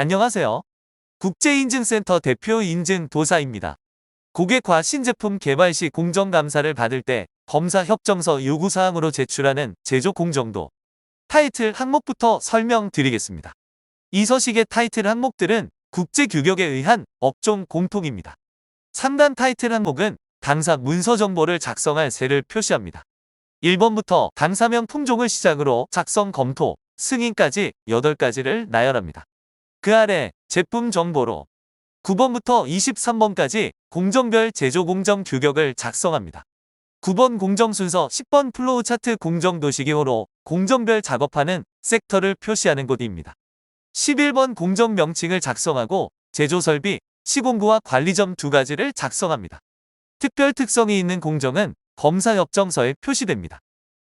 안녕하세요. 국제인증센터 대표 인증 도사입니다. 고객과 신제품 개발 시 공정감사를 받을 때 검사 협정서 요구사항으로 제출하는 제조 공정도 타이틀 항목부터 설명드리겠습니다. 이 서식의 타이틀 항목들은 국제 규격에 의한 업종 공통입니다. 3단 타이틀 항목은 당사 문서 정보를 작성할 세를 표시합니다. 1번부터 당사명 품종을 시작으로 작성 검토, 승인까지 8가지를 나열합니다. 그 아래 제품 정보로 9번부터 23번까지 공정별 제조 공정 규격을 작성합니다. 9번 공정 순서 10번 플로우 차트 공정 도시기호로 공정별 작업하는 섹터를 표시하는 곳입니다. 11번 공정 명칭을 작성하고 제조 설비, 시공구와 관리점 두 가지를 작성합니다. 특별 특성이 있는 공정은 검사 협정서에 표시됩니다.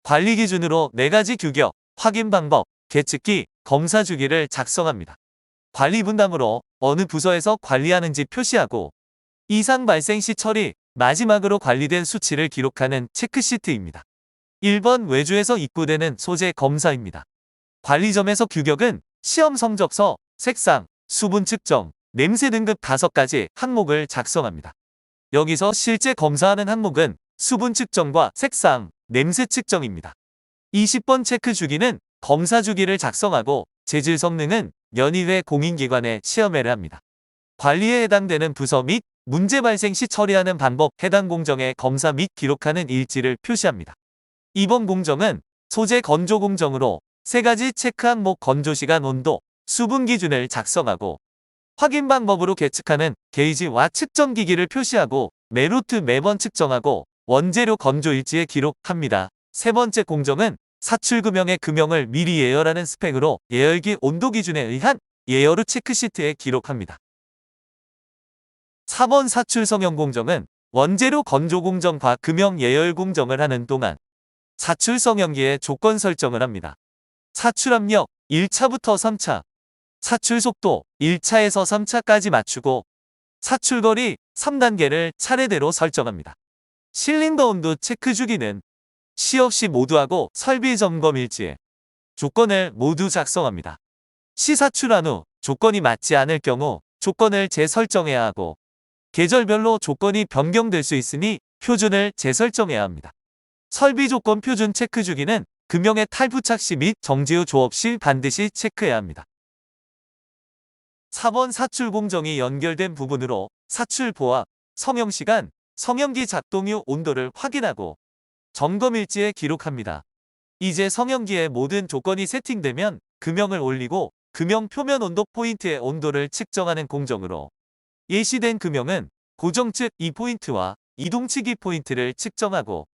관리 기준으로 4가지 규격, 확인 방법, 계측기, 검사 주기를 작성합니다. 관리 분담으로 어느 부서에서 관리하는지 표시하고 이상 발생 시 처리, 마지막으로 관리된 수치를 기록하는 체크시트입니다. 1번 외주에서 입구되는 소재 검사입니다. 관리점에서 규격은 시험 성적서, 색상, 수분 측정, 냄새 등급 5가지 항목을 작성합니다. 여기서 실제 검사하는 항목은 수분 측정과 색상, 냄새 측정입니다. 20번 체크 주기는 검사 주기를 작성하고 재질 성능은 연의회 공인기관에 시험회를 합니다. 관리에 해당되는 부서 및 문제 발생 시 처리하는 방법 해당 공정에 검사 및 기록하는 일지를 표시합니다. 이번 공정은 소재 건조 공정으로 세 가지 체크 항목 건조 시간 온도, 수분 기준을 작성하고 확인 방법으로 계측하는 게이지와 측정 기기를 표시하고 매루트 매번 측정하고 원재료 건조 일지에 기록합니다. 세 번째 공정은 사출 금형의 금형을 미리 예열하는 스펙으로 예열기 온도 기준에 의한 예열 후 체크시트에 기록합니다. 4번 사출 성형 공정은 원재료 건조 공정과 금형 예열 공정을 하는 동안 사출 성형기의 조건 설정을 합니다. 사출 압력 1차부터 3차, 사출 속도 1차에서 3차까지 맞추고 사출 거리 3단계를 차례대로 설정합니다. 실린더 온도 체크 주기는 시 없이 모두 하고 설비 점검 일지에 조건을 모두 작성합니다. 시 사출한 후 조건이 맞지 않을 경우 조건을 재설정해야 하고 계절별로 조건이 변경될 수 있으니 표준을 재설정해야 합니다. 설비 조건 표준 체크 주기는 금형의 탈부착 시및 정지 후 조업 시 반드시 체크해야 합니다. 4번 사출 공정이 연결된 부분으로 사출 보아, 성형 시간, 성형기 작동 후 온도를 확인하고 점검 일지에 기록합니다. 이제 성형기의 모든 조건이 세팅되면 금형을 올리고 금형 표면 온도 포인트의 온도를 측정하는 공정으로 예시된 금형은 고정 측 2포인트와 이동치기 포인트를 측정하고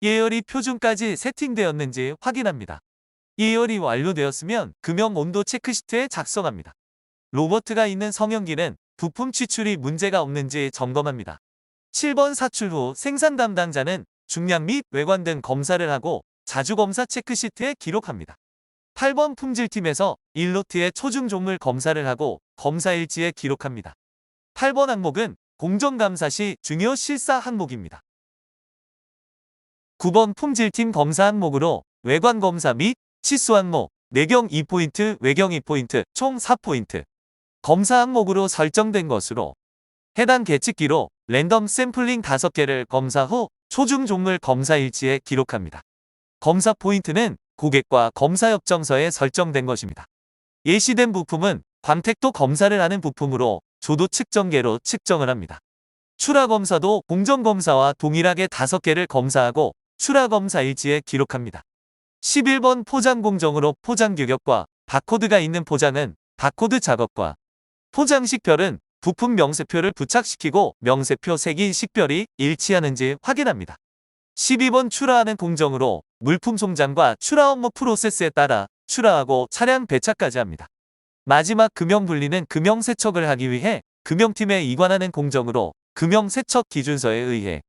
예열이 표준까지 세팅되었는지 확인합니다. 예열이 완료되었으면 금형 온도 체크시트에 작성합니다. 로버트가 있는 성형기는 부품 취출이 문제가 없는지 점검합니다. 7번 사출 후 생산 담당자는 중량 및 외관 등 검사를 하고 자주검사 체크시트에 기록합니다. 8번 품질팀에서 1로트의 초중 종물 검사를 하고 검사 일지에 기록합니다. 8번 항목은 공정감사 시 중요 실사 항목입니다. 9번 품질팀 검사 항목으로 외관 검사 및 치수 항목, 내경 2포인트, 외경 2포인트, 총 4포인트 검사 항목으로 설정된 것으로 해당 계측기로 랜덤 샘플링 5개를 검사 후 초중 종물 검사 일지에 기록합니다. 검사 포인트는 고객과 검사 협정서에 설정된 것입니다. 예시된 부품은 광택도 검사를 하는 부품으로 조도 측정계로 측정을 합니다. 출하 검사도 공정 검사와 동일하게 5개를 검사하고 출하 검사 일지에 기록합니다. 11번 포장 공정으로 포장 규격과 바코드가 있는 포장은 바코드 작업과 포장식별은 부품 명세표를 부착시키고 명세표 색인 식별이 일치하는지 확인합니다. 12번 출하하는 공정으로 물품 송장과 출하 업무 프로세스에 따라 출하하고 차량 배차까지 합니다. 마지막 금형 분리는 금형 세척을 하기 위해 금형팀에 이관하는 공정으로 금형 세척 기준서에 의해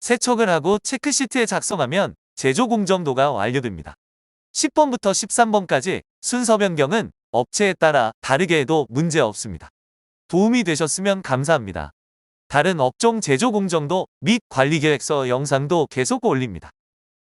세척을 하고 체크시트에 작성하면 제조 공정도가 완료됩니다. 10번부터 13번까지 순서 변경은 업체에 따라 다르게 해도 문제 없습니다. 도움이 되셨으면 감사합니다. 다른 업종 제조 공정도 및 관리 계획서 영상도 계속 올립니다.